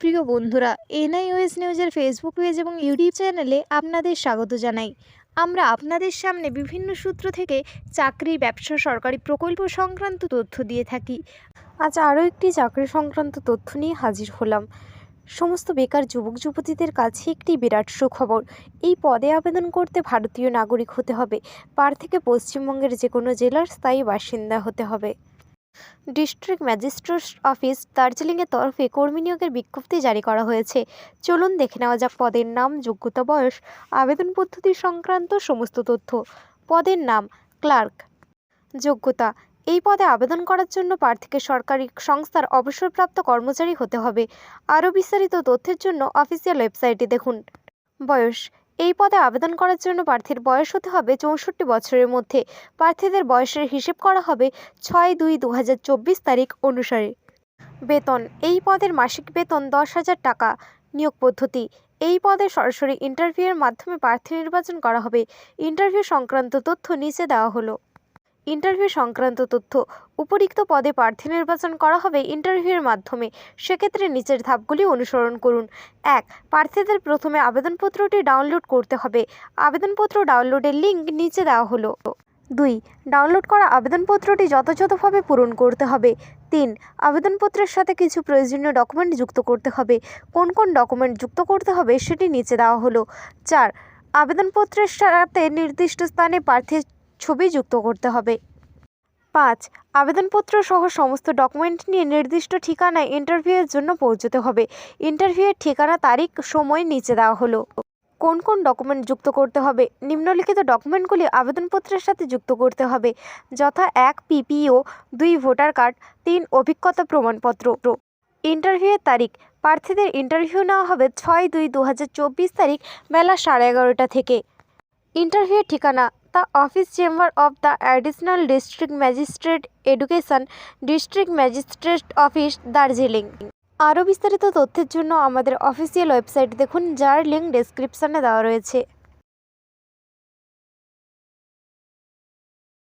প্রিয় বন্ধুরা, এনআইওএস নিউজের ফেসবুক পেজ এবং ইউটিউব চ্যানেলে আপনাদের স্বাগত জানাই। আমরা আপনাদের সামনে বিভিন্ন সূত্র থেকে চাকরি, ব্যবসা, সরকারি প্রকল্প সংক্রান্ত তথ্য দিয়ে থাকি। আজ আরও একটি চাকরি সংক্রান্ত তথ্য নিয়ে হাজির হলাম। সমস্ত বেকার যুবক, যুবতীদের কাছে একটি বিরাট সুখবর। এই পদে আবেদন করতে ভারতীয় নাগরিক হতে হবে। পার থেকে পশ্চিমবঙ্গের যে কোনো জেলার স্থায়ী বাসিন্দা হতে হবে। ডিস্ট্রিক্ট ম্যাজিস্ট্রেট অফিস দার্জিলিংয়ের তরফে কর্মী নিয়োগের বিজ্ঞপ্তি জারি করা হয়েছে। চলুন দেখে নেওয়া যাক পদের নাম, যোগ্যতা, বয়স, আবেদন পদ্ধতি সংক্রান্ত সমস্ত তথ্য। পদের নাম, ক্লার্ক। যোগ্যতা, এই পদে আবেদন করার জন্য প্রার্থীকে সরকারি সংস্থার অবসরপ্রাপ্ত কর্মচারী হতে হবে। আরও বিস্তারিত তথ্যের জন্য অফিসিয়াল ওয়েবসাইটে দেখুন। বয়স এই পদে আবেদন করার জন্য প্রার্থীর বয়স হতে হবে চৌষট্টি বছরের মধ্যে। প্রার্থীদের বয়সের হিসেব করা হবে ছয় দুই দু তারিখ অনুসারে। বেতন, এই পদের মাসিক বেতন দশ হাজার টাকা, নিয়োগ পদ্ধতি, এই পদে সরাসরি ইন্টারভিউয়ের মাধ্যমে প্রার্থী নির্বাচন করা হবে। ইন্টারভিউ সংক্রান্ত তথ্য নিচে দেওয়া হলো। ইন্টারভিউ সংক্রান্ত তথ্য। উপরিক্ত পদে প্রার্থী নির্বাচন করা হবে ইন্টারভিউয়ের মাধ্যমে। সেক্ষেত্রে নিচের ধাপগুলি অনুসরণ করুন। এক, প্রার্থীদের প্রথমে আবেদনপত্রটি ডাউনলোড করতে হবে। আবেদনপত্র ডাউনলোডের লিঙ্ক নিচে দেওয়া হলো। দুই, ডাউনলোড করা আবেদনপত্রটি যথাযথভাবে পূরণ করতে হবে। তিন, আবেদনপত্রের সাথে কিছু প্রয়োজনীয় ডকুমেন্ট যুক্ত করতে হবে। কোন কোন ডকুমেন্ট যুক্ত করতে হবে সেটি নিচে দেওয়া হলো। চার, আবেদনপত্রের সাথে নির্দিষ্ট স্থানে প্রার্থীর ছবি যুক্ত করতে হবে। পাঁচ, আবেদনপত্র সহ সমস্ত ডকুমেন্ট নিয়ে নির্দিষ্ট ঠিকানায় ইন্টারভিউয়ের জন্য পৌঁছতে হবে। ইন্টারভিউয়ের ঠিকানা, তারিখ, সময় নিচে দেওয়া হলো। কোন কোন ডকুমেন্ট যুক্ত করতে হবে? নিম্নলিখিত ডকুমেন্টগুলি আবেদনপত্রের সাথে যুক্ত করতে হবে। যথা এক, পিপিও, দুই, ভোটার কার্ড, তিন, অভিজ্ঞতা প্রমাণপত্র। ইন্টারভিউয়ের তারিখ, প্রার্থীদের ইন্টারভিউ নেওয়া হবে ছয় দুই দু তারিখ বেলা সাড়ে এগারোটা থেকে। ইন্টারভিউয়ের ঠিকানা the office chamber of the additional district magistrate education district magistrate office Darjeeling আরও বিস্তারিত তথ্যের জন্য আমাদের অফিসিয়াল ওয়েবসাইট দেখুন, যার লিঙ্ক ডেসক্রিপশানে দেওয়া রয়েছে।